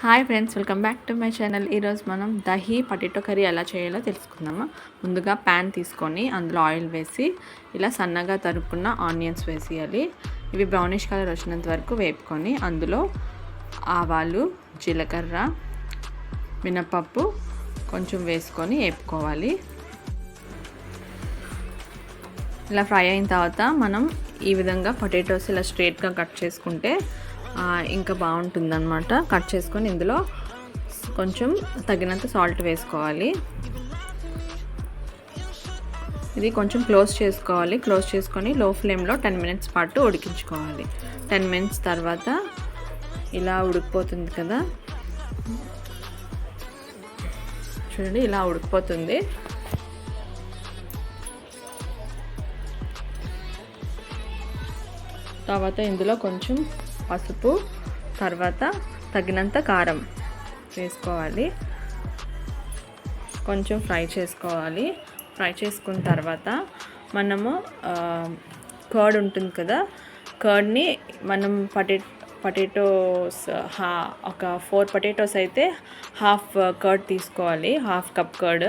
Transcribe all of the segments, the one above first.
Hi friends welcome back to my channel. ఈరోజు మనం dahi potato curry ఎలా చేయాలో తెలుసుకుందాము? ముందుగా ప్యాన్ తీసుకొని అందులో ఆయిల్ వేసి ఇలా సన్నగా తరుపుకున్న ఆనియన్స్ వేసేయాలి. ఇవి బ్రౌనిష్ కలర్ వచ్చినంత వరకు వేపుకొని అందులో ఆవాలు జీలకర్ర మినపప్పు కొంచెం వేసుకొని వేపుకోవాలి. ఇలా ఫ్రై అయిన తర్వాత మనం ఈ విధంగా పొటాటోస్ ఇలా స్ట్రేట్గా కట్ చేసుకుంటే ఇంకా బాగుంటుందన్నమాట. కట్ చేసుకొని ఇందులో కొంచెం తగినంత సాల్ట్ వేసుకోవాలి. ఇది కొంచెం క్లోజ్ చేసుకోవాలి. క్లోజ్ చేసుకొని లో ఫ్లేమ్లో టెన్ మినిట్స్ పాటు ఉడికించుకోవాలి. టెన్ మినిట్స్ తర్వాత ఇలా ఉడికిపోతుంది కదా. చూడండి ఇలా ఉడికిపోతుంది. తర్వాత ఇందులో కొంచెం పసుపు తర్వాత తగినంత కారం వేసుకోవాలి. కొంచెం ఫ్రై చేసుకోవాలి. ఫ్రై చేసుకున్న తర్వాత మనము కర్డ్ ఉంటుంది కదా కర్డ్ని మనం పటే పొటాటోస్ హా ఒక ఫోర్ పొటాటోస్ అయితే హాఫ్ కర్డ్ తీసుకోవాలి హాఫ్ కప్ కర్డ్.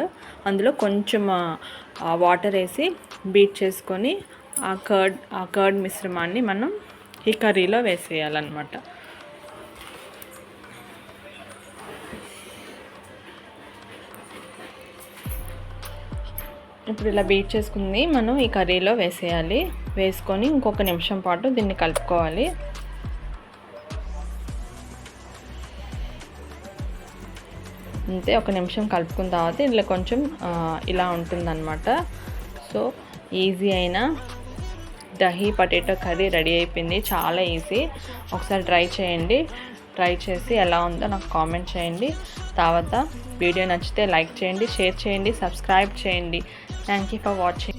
అందులో కొంచెం వాటర్ వేసి బీట్ చేసుకొని ఆ కర్డ్ ఆ కర్డ్ మిశ్రమాన్ని మనం ఈ కర్రీలో వేసేయాలన్నమాట. ఇప్పుడు ఇలా బీట్ చేసుకుంది. మనం ఈ కర్రీలో వేసేయాలి. వేసుకొని ఇంకొక నిమిషం పాటు దీన్ని కలుపుకోవాలి. అంతే ఒక నిమిషం కలుపుకున్న తర్వాత ఇలా కొంచెం ఇలా ఉంటుందన్నమాట. సో ఈజీ అయినా దహీ పొటాటో కర్రీ రెడీ అయిపోయింది. చాలా ఈజీ. ఒకసారి ట్రై చేయండి. ట్రై చేసి ఎలా ఉందో నాకు కామెంట్ చేయండి. తర్వాత వీడియో నచ్చితే లైక్ చేయండి షేర్ చేయండి సబ్స్క్రైబ్ చేయండి. Thank you for watching